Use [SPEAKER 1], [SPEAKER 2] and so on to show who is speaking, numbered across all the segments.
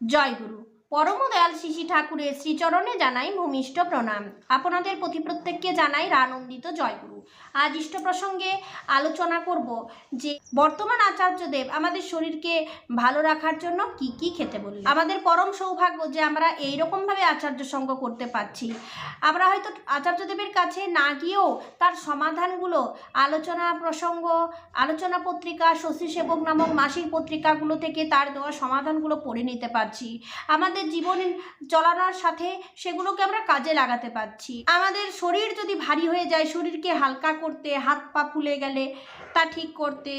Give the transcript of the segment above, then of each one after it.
[SPEAKER 1] জয়গুরু পরম দয়াল শিশি ঠাকুরের শ্রীচরণে জানাই ভূমিষ্ঠ প্রণাম। আপনাদের প্রতি প্রত্যেককে জানাই রানন্দিত জয়গুরু। আজ ইষ্ট প্রসঙ্গে আলোচনা করব যে, বর্তমান আচার্যদেব আমাদের শরীরকে ভালো রাখার জন্য কি কি খেতে বললেন? আমাদের পরম সৌভাগ্য যে আমরা এই রকমভাবে আচার্য সঙ্গ করতে পারছি। আমরা হয়তো আচার্যদেবের কাছে না গিয়েও তার সমাধানগুলো আলোচনা প্রসঙ্গ, আলোচনা পত্রিকা শশী সেবক নামক মাসিক পত্রিকাগুলো থেকে তার দেওয়া সমাধানগুলো পড়ে নিতে পারছি। আমাদের জীবন চলানোর সাথে সেগুলোকে আমরা কাজে লাগাতে পারছি। আমাদের শরীর যদি ভারী হয়ে যায়, শরীরকে হালকা করতে, হাত পা ফুলে গেলে তা ঠিক করতে,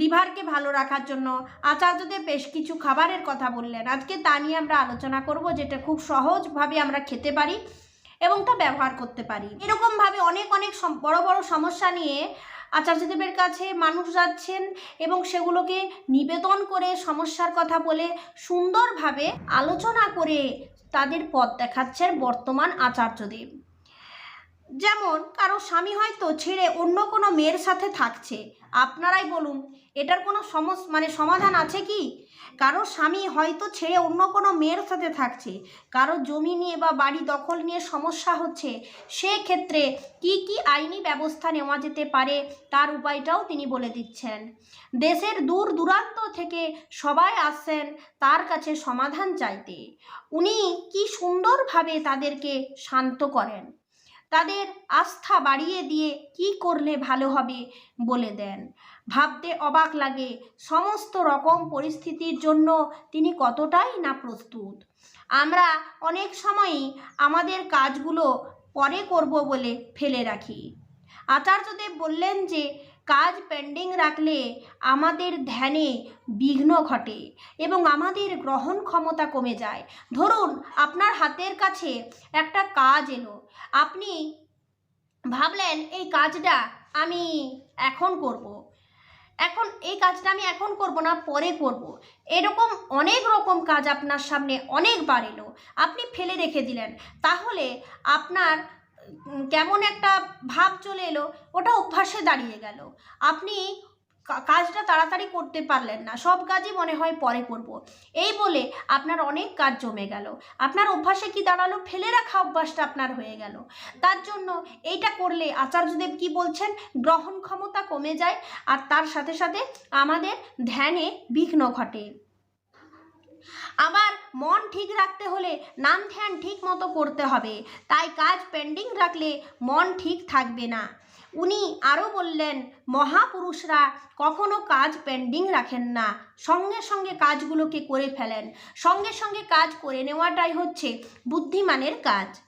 [SPEAKER 1] লিভারকে ভালো রাখার জন্য আচার্যদের বেশ কিছু খাবারের কথা বললেন। আজকে তা নিয়ে আমরা আলোচনা করব, যেটা খুব সহজভাবে আমরা খেতে পারি এবং তা ব্যবহার করতে পারি। এরকমভাবে অনেক অনেক বড় বড় সমস্যা নিয়ে আচার্যদেবের কাছে মানুষ যাচ্ছেন এবং সেগুলোকে নিবেদন করে সমস্যার কথা বলে সুন্দরভাবে আলোচনা করে তাদের পথ দেখাচ্ছেন বর্তমান আচার্যদেব। যেমন, কারও স্বামী হয়তো ছেড়ে অন্য কোনো মেয়ের সাথে থাকছে। আপনারাই বলুন, এটার কোনো সমস মানে সমাধান আছে কি? কারও স্বামী হয়তো ছেড়ে অন্য কোনো মেয়ের সাথে থাকছে, কারও জমি নিয়ে বা বাড়ি দখল নিয়ে সমস্যা হচ্ছে, সেক্ষেত্রে কি কি আইনি ব্যবস্থা নেওয়া যেতে পারে তার উপায়টাও তিনি বলে দিচ্ছেন। দেশের দূর দূরান্ত থেকে সবাই আসছেন তার কাছে সমাধান চাইতে। উনি কি সুন্দরভাবে তাদেরকে শান্ত করেন? তাদের আস্থা বাড়িয়ে দিয়ে কি করলে ভালো হবে বলে দেন। ভাবতে অবাক লাগে সমস্ত রকম পরিস্থিতির জন্য তিনি কতটাই না প্রস্তুত। আমরা অনেক সময়ই আমাদের কাজগুলো পরে করব বলে ফেলে রাখি। আচার্যদেব বললেন যে কাজ পেন্ডিং রাখলে আমাদের ধ্যানে বিঘ্ন ঘটে এবং আমাদের গ্রহণ ক্ষমতা কমে যায় ধরুন, আপনার হাতের কাছে একটা কাজ এলো আপনি ভাবলেন, এই কাজটা আমি এখন করব। এখন, এই কাজটা আমি এখন করব না, পরে করব। এরকম অনেক রকম কাজ আপনার সামনে অনেকবার এলো আপনি ফেলে রেখে দিলেন তাহলে আপনার কেমন একটা ভাব চলে এলো, ওটা অভ্যাসে দাঁড়িয়ে গেল। আপনি কাজটা তাড়াতাড়ি করতে পারলেন না, সব কাজই মনে হয় পরে করব। এই বলে আপনার অনেক কাজ জমে গেল। আপনার অভ্যাসে কি দাঁড়াল, ফেলে রাখা অভ্যাসটা আপনার হয়ে গেল। তার জন্য এইটা করলে আচার্যদেব কি বলছেন গ্রহণ ক্ষমতা কমে যায়, আর তার সাথে সাথে আমাদের ধ্যানে বিঘ্ন ঘটে। আবার মন ঠিক রাখতে হলে নাম ধ্যান ঠিক মতো করতে হবে। তাই কাজ পেন্ডিং রাখলে মন ঠিক থাকবে না। উনি আরও বললেন, মহাপুরুষরা কখনো কাজ পেন্ডিং রাখেন না। সঙ্গে সঙ্গে কাজগুলোকে করে ফেলেন। সঙ্গে সঙ্গে কাজ করে নেওয়াটাই হচ্ছে বুদ্ধিমানের কাজ।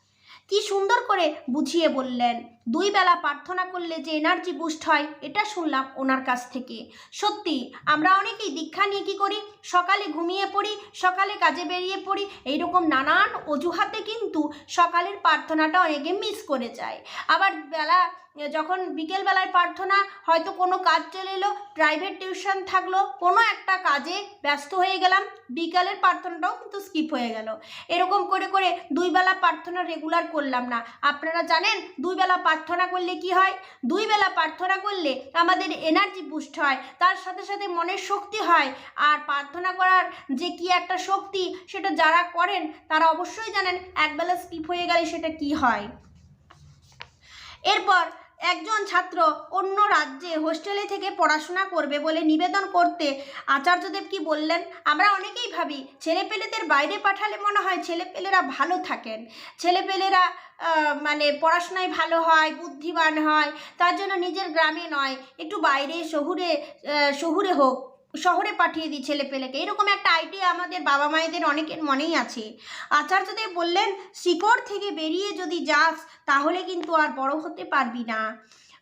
[SPEAKER 1] কি সুন্দর করে বুঝিয়ে বললেন। দুই বেলা প্রার্থনা করলে যে এনার্জি বুস্ট হয়, এটা শুনলাম ওনার কাছ থেকে। সত্যি, আমরা অনেকেই দীক্ষা নিয়ে কী করি? সকালে ঘুমিয়ে পড়ি, সকালে কাজে বেরিয়ে পড়ি, এইরকম নানান অজুহাতে কিন্তু সকালের প্রার্থনাটা অনেকে মিস করে যায়। আবার বেলা যখন বিকেলবেলায় প্রার্থনা, হয়তো কোনো কাজ চলে এলো প্রাইভেট টিউশন থাকল, কোনো একটা কাজে ব্যস্ত হয়ে গেলাম, বিকালের প্রার্থনাটাও কিন্তু স্কিপ হয়ে গেল। এরকম করে করে দুই বেলা প্রার্থনা রেগুলার করলাম না। আপনারা জানেন দুই বেলা প্রার্থনা করলে কি হয়? দুই বেলা প্রার্থনা করলে আমাদের এনার্জি বুস্ট হয়, তার সাথে সাথে মনের শক্তি হয়। আর প্রার্থনা করার যে কি একটা শক্তি, সেটা যারা করেন, তারা অবশ্যই জানেন, একবেলা স্কিপ হয়ে গেলে সেটা কি হয়। এরপর একজন ছাত্র অন্য রাজ্যে হোস্টেলে থেকে পড়াশোনা করবে বলে নিবেদন করতে আচার্যদেব কি বললেন? আমরা অনেকেই ভাবি, ছেলেপেলেদের বাইরে পাঠালে মনে হয় ছেলেপেলেরা ভালো থাকেন। ছেলেপেলেরা মানে পড়াশোনায় ভালো হয়, বুদ্ধিমান হয়, তার জন্য নিজের গ্রামে নয়, একটু বাইরে, শহুরে শহুরে হোক। শহরে পাঠিয়ে দিই ছেলে পেলেকে। এরকম একটা আইডিয়া আমাদের বাবা মায়েদের অনেকের মনেই আছে। আচার্যদেব বললেন, শিকড় থেকে বেরিয়ে যদি যাস, তাহলে কিন্তু আর বড় হতে পারবি না।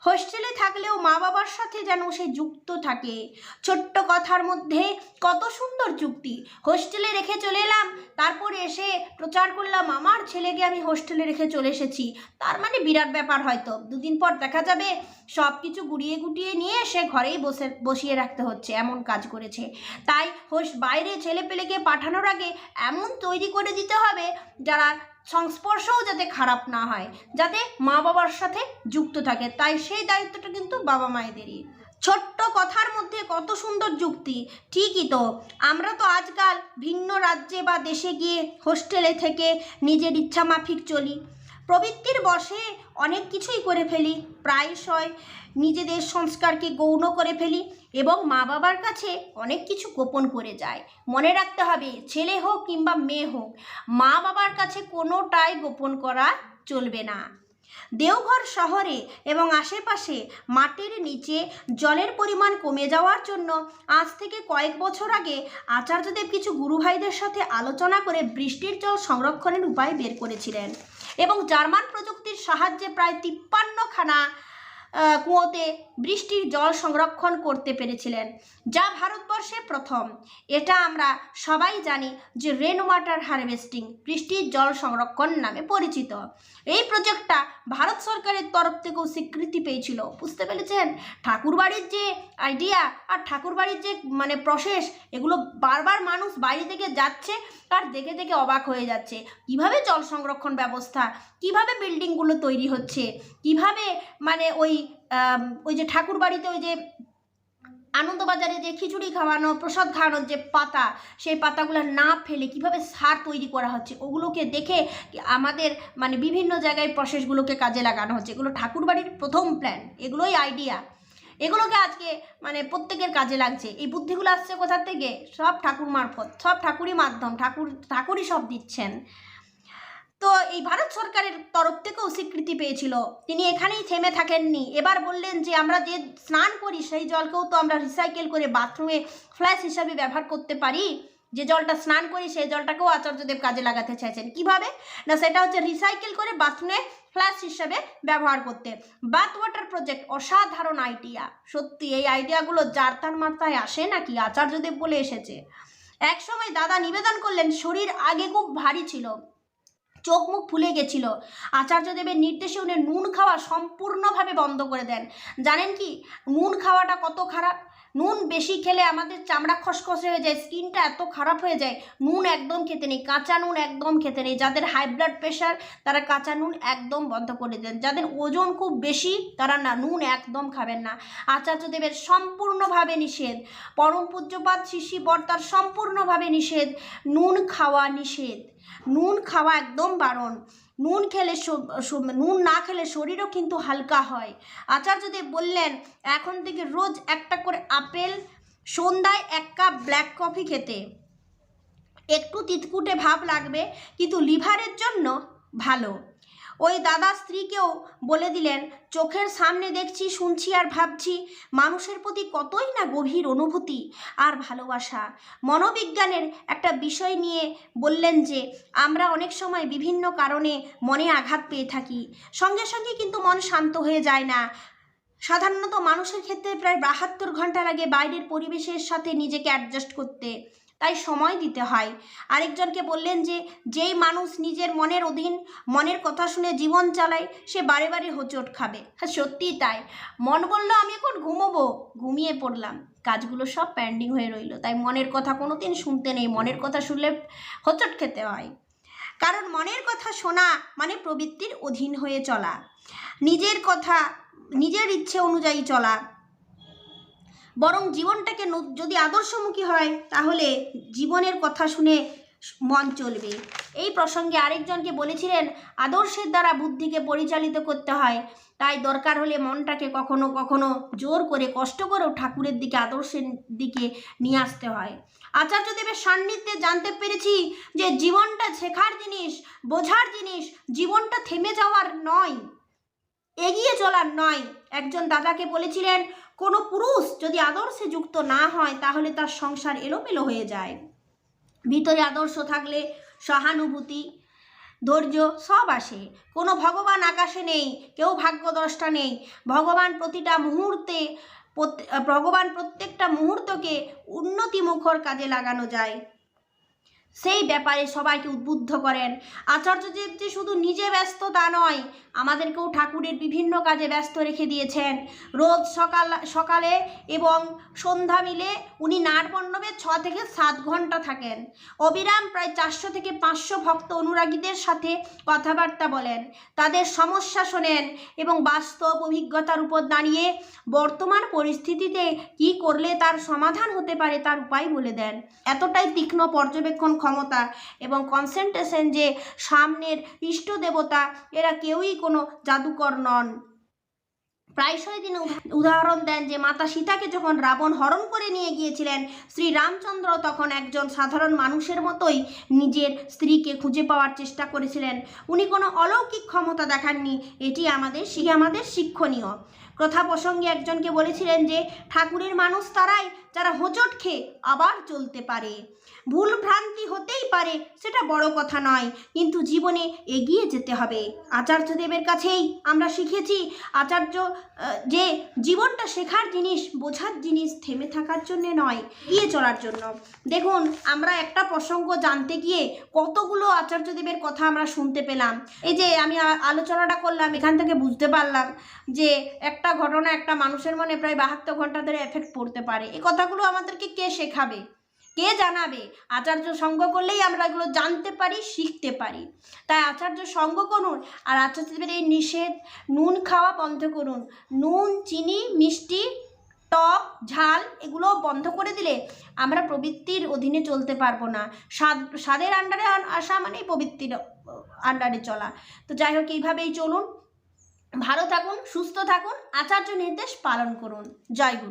[SPEAKER 1] হোস্টেলে থাকলেও মা বাবার সাথে যেন সে যুক্ত থাকে। ছোট্ট কথার মধ্যে কত সুন্দর যুক্তি। হোস্টেলে রেখে চলে এলাম, তারপর এসে প্রচার করলাম, আমার ছেলেকে আমি হোস্টেলে রেখে চলে এসেছি। তার মানে বিরাট ব্যাপার হয়তো। দুদিন পর দেখা যাবে সব কিছু গুড়িয়ে গুটিয়ে নিয়ে সে ঘরেই বসে, বসিয়ে রাখতে হচ্ছে, এমন কাজ করেছে। তাই হোস, বাইরে ছেলে পেলেকে পাঠানোর আগে এমন তৈরি করে দিতে হবে, যারা সংস্পর্শও যাতে খারাপ না হয়, যাতে মা বাবার সাথে যুক্ত থাকে। তাই সেই দায়িত্বটা কিন্তু বাবা মায়েদেরই। ছোট্ট কথার মধ্যে কত সুন্দর যুক্তি, ঠিকই তো। আমরা তো আজকাল ভিন্ন রাজ্যে বা দেশে গিয়ে হোস্টেলে থেকে নিজের ইচ্ছা মাফিক চলি। প্রবৃত্তির বশে অনেক কিছুই করে ফেলি, প্রায়শই নিজেদের সংস্কারকে গৌণ করে ফেলি এবং মা বাবার কাছে অনেক কিছু গোপন করে যায় মনে রাখতে হবে, ছেলে হোক কিংবা মেয়ে হোক, মা বাবার কাছে কোনোটাই গোপন করা চলবে না। দেওঘর শহরে এবং আশেপাশে মাটির নিচে জলের পরিমাণ কমে যাওয়ার জন্য আজ থেকে কয়েক বছর আগে আচার্যদেব কিছু গুরুভাইদের সাথে আলোচনা করে বৃষ্টির জল সংরক্ষণের উপায় বের করেছিলেন। এবং জার্মান প্রযুক্তির সাহায্যে প্রায় তিপ্পান্নখানা কুয়োতে বৃষ্টির জল সংরক্ষণ করতে পেরেছিলেন, যা ভারতবর্ষে প্রথম। এটা আমরা সবাই জানি যে রেন ওয়াটার হারভেস্টিং বৃষ্টির জল সংরক্ষণ নামে পরিচিত। এই প্রজেক্টটা ভারত সরকারের তরফ থেকেও স্বীকৃতি পেয়েছিল, বুঝতে পেরেছেন? ঠাকুরবাড়ির যে আইডিয়া আর ঠাকুরবাড়ির যে মানে প্রসেস এগুলো বারবার মানুষ বাইরে থেকে যাচ্ছে আর দেখে দেখে অবাক হয়ে যাচ্ছে। কীভাবে জল সংরক্ষণ ব্যবস্থা, কীভাবে বিল্ডিংগুলো তৈরি হচ্ছে, কীভাবে মানে ওই ওই যে ঠাকুরবাড়িতে ওই যে আনন্দবাজারে যে খিচুড়ি খাওয়ানো, প্রসাদ খাওয়ানোর যে পাতা, সেই পাতাগুলো না ফেলে কীভাবে সার তৈরি করা হচ্ছে, ওগুলোকে দেখে আমাদের মানে বিভিন্ন জায়গায় প্রসেসগুলোকে কাজে লাগানো হচ্ছে। এগুলো ঠাকুরবাড়ির প্রথম প্ল্যান এগুলোই আইডিয়া এগুলোকে আজকে মানে প্রত্যেকের কাজে লাগছে। এই বুদ্ধিগুলো আসছে কোথা থেকে? সব ঠাকুর মারফত, সব ঠাকুরই মাধ্যম, ঠাকুর, ঠাকুরই সব দিচ্ছেন। তো এই ভারত সরকারের তরফ থেকেও স্বীকৃতি পেয়েছিল। তিনি এখানেই থেমে থাকেননি। এবার বললেন যে, আমরা যে স্নান করি, সেই জলকেও তো আমরা রিসাইকেল করে বাথরুমে ফ্ল্যাশ হিসাবে ব্যবহার করতে পারি। যে জলটা স্নান করি, সেই জলটাকেও আচার্যদেব কাজে লাগাতে চাইছেন। কীভাবে? না, সেটা হচ্ছে রিসাইকেল করে বাথরুমে ফ্ল্যাশ হিসাবে ব্যবহার করতে। বাথ ওয়াটার প্রজেক্ট অসাধারণ আইডিয়া সত্যি, এই আইডিয়াগুলো যার তার মাথায় আসে নাকি? আচার্যদেব বলে এসেছে। এক সময় দাদা নিবেদন করলেন, শরীর আগে খুব ভারী ছিল। চোখ মুখ ফুলে গেছিল। আচার্যদেবের নির্দেশে উনি নুন খাওয়া সম্পূর্ণভাবে বন্ধ করে দেন। জানেন কি? নুন খাওয়াটা কত খারাপ? নুন বেশি খেলে আমাদের চামড়া খসখসে হয়ে যায়, স্কিনটা এত খারাপ হয়ে যায়, নুন একদম খেতে নেই, কাঁচা নুন একদম খেতে নেই। যাদের হাই ব্লাড প্রেশার তারা কাঁচা নুন একদম বন্ধ করে দেন। যাদের ওজন খুব বেশি, তারা না, নুন একদম খাবেন না। আচার্যদেবের সম্পূর্ণভাবে নিষেধ। পরম পূজ্যপাত শিশি বর্তার সম্পূর্ণভাবে নিষেধ। নুন খাওয়া নিষেধ। নুন খাওয়া একদম বারণ। নুন খেলে নুন না খেলে শরীরও কিন্তু হালকা হয়। আচার্যদেব বললেন, এখন থেকে রোজ একটা করে আপেল, সন্ধ্যায় এক কাপ ব্ল্যাক কফি খেতে। একটু তিতকুটে ভাব লাগবে, কিন্তু লিভারের জন্য ভালো। ওই দাদা স্ত্রীকেও বলে দিলেন, চোখের সামনে দেখছি, শুনছি আর ভাবছি, মানুষের প্রতি কতই না গভীর অনুভূতি আর ভালোবাসা। মনোবিজ্ঞানের একটা বিষয় নিয়ে বললেন যে, আমরা অনেক সময় বিভিন্ন কারণে মনে আঘাত পেয়ে থাকি। সঙ্গে সঙ্গে কিন্তু মন শান্ত হয়ে যায় না। সাধারণত মানুষের ক্ষেত্রে প্রায় বাহাত্তর ঘণ্টা লাগে বাইরের পরিবেশের সাথে নিজেকে অ্যাডজাস্ট করতে তাই সময় দিতে হয়। আরেকজনকে বললেন যে, যেই মানুষ নিজের মনের অধীন, মনের কথা শুনে জীবন চালায়, সে বারে বারে হোঁচট খাবে। হ্যাঁ সত্যিই তাই। মন বলল, আমি এখন ঘুমোবো। ঘুমিয়ে পড়লাম। কাজগুলো সব প্যান্ডিং হয়ে রইল। তাই মনের কথা কোনো দিন শুনতে নেই। মনের কথা শুনলে হোঁচট খেতে হয়। কারণ মনের কথা শোনা মানে প্রবৃত্তির অধীন হয়ে চলা। নিজের কথা, নিজের ইচ্ছে অনুযায়ী চলা। বরং জীবনটাকে যদি আদর্শমুখী হয়, তাহলে জীবনের কথা শুনে মন চলবে। এই প্রসঙ্গে আরেকজনকে বলেছিলেন, আদর্শের দ্বারা বুদ্ধিকে পরিচালিত করতে হয়। তাই দরকার হলে মনটাকে কখনো কখনো জোর করে, কষ্ট করেও ঠাকুরের দিকে, আদর্শের দিকে নিয়ে আসতে হয়। আচার্যদেবের সান্নিধ্যে জানতে পেরেছি যে জীবনটা শেখার জিনিস, বোঝার জিনিস, জীবনটা থেমে যাওয়ার নয়, এগিয়ে চলার নয়। একজন দাদাকে বলেছিলেন কোনো পুরুষ যদি আদর্শে যুক্ত না হয়, তাহলে তার সংসার এলোমেলো হয়ে যায়। ভিতরে আদর্শ থাকলে সহানুভূতি, ধৈর্য সব আসে। কোনো ভগবান আকাশে নেই, কেউ ভাগ্যদ্রষ্টা নেই। ভগবান প্রতিটা মুহূর্তে ভগবান প্রত্যেকটা মুহূর্তকে উন্নতিমুখর কাজে লাগানো যায়। সেই ব্যাপারে সবাইকে উদ্বুদ্ধ করেন। আচার্যদেব যে শুধু নিজে ব্যস্ত তা নয়, আমাদেরকেও ঠাকুরের বিভিন্ন কাজে ব্যস্ত রেখে দিয়েছেন। রোজ সকাল, সকালে এবং সন্ধ্যা মিলে উনি নাটমণ্ডপে ছ থেকে সাত ঘণ্টা থাকেন। অবিরাম প্রায় চারশো থেকে পাঁচশো ভক্ত অনুরাগীদের সাথে কথাবার্তা বলেন। তাদের সমস্যা শোনেন এবং বাস্তব অভিজ্ঞতার উপর দাঁড়িয়ে বর্তমান পরিস্থিতিতে কি করলে তার সমাধান হতে পারে তার উপায় বলে দেন। এতটাই তীক্ষ্ণ পর্যবেক্ষণ ক্ষমতা এবং কনসেন্ট্রেশন যে সামনের ইষ্ট দেবতা এরা কেউই কোনো জাদুকর নন। প্রায়শই তিনি উদাহরণ দেন যে মাতা সীতাকে যখন রাবণ হরণ করে নিয়ে গিয়েছিলেন, শ্রী রামচন্দ্র তখন একজন সাধারণ মানুষের মতোই নিজের স্ত্রীকে খুঁজে পাওয়ার চেষ্টা করেছিলেন। উনি কোনো অলৌকিক ক্ষমতা দেখাননি। এটি আমাদের আমাদের শিক্ষণীয়। কথা প্রসঙ্গে একজনকে বলেছিলেন যে, ঠাকুরের মানুষ তারাই, যারা হোঁচট খেয়ে আবার চলতে পারে। ভুল ভ্রান্তি হতেই পারে, সেটা বড় কথা নয়, কিন্তু জীবনে এগিয়ে যেতে হবে। আচার্যদেবের কাছেই আমরা শিখেছি, আচার্য যে জীবনটা শেখার জিনিস, বোঝার জিনিস থেমে থাকার জন্য নয়, এগিয়ে চলার জন্য। দেখুন, আমরা একটা প্রসঙ্গ জানতে গিয়ে কতগুলো আচার্যদেবের কথা আমরা শুনতে পেলাম। এই যে আমি আলোচনাটা করলাম, এখান থেকে বুঝতে পারলাম যে, একটা ঘটনা, একটা মানুষের মনে প্রায় বাহাত্তর ঘণ্টা ধরে এফেক্ট পড়তে পারে। এই কথাগুলো আমাদেরকে কে শেখাবে? কে জানাবে? আচার্য সঙ্গ করলেই আমরা এগুলো জানতে পারি, শিখতে পারি। তাই আচার্য সঙ্গ করুন আর আচার্যদেবের এই নিষেধ, নুন খাওয়া বন্ধ করুন। নুন, চিনি, মিষ্টি, টক, ঝাল এগুলো বন্ধ করে দিলে আমরা প্রবৃত্তির অধীনে চলতে পারব না। স্বাদ, স্বাদের আন্ডারে আসা মানেই প্রবৃত্তির আন্ডারে চলা। তো যাই হোক, এইভাবেই চলুন। ভালো থাকুন সুস্থ থাকুন আচার্য নির্দেশ পালন করুন। জয় গুরু।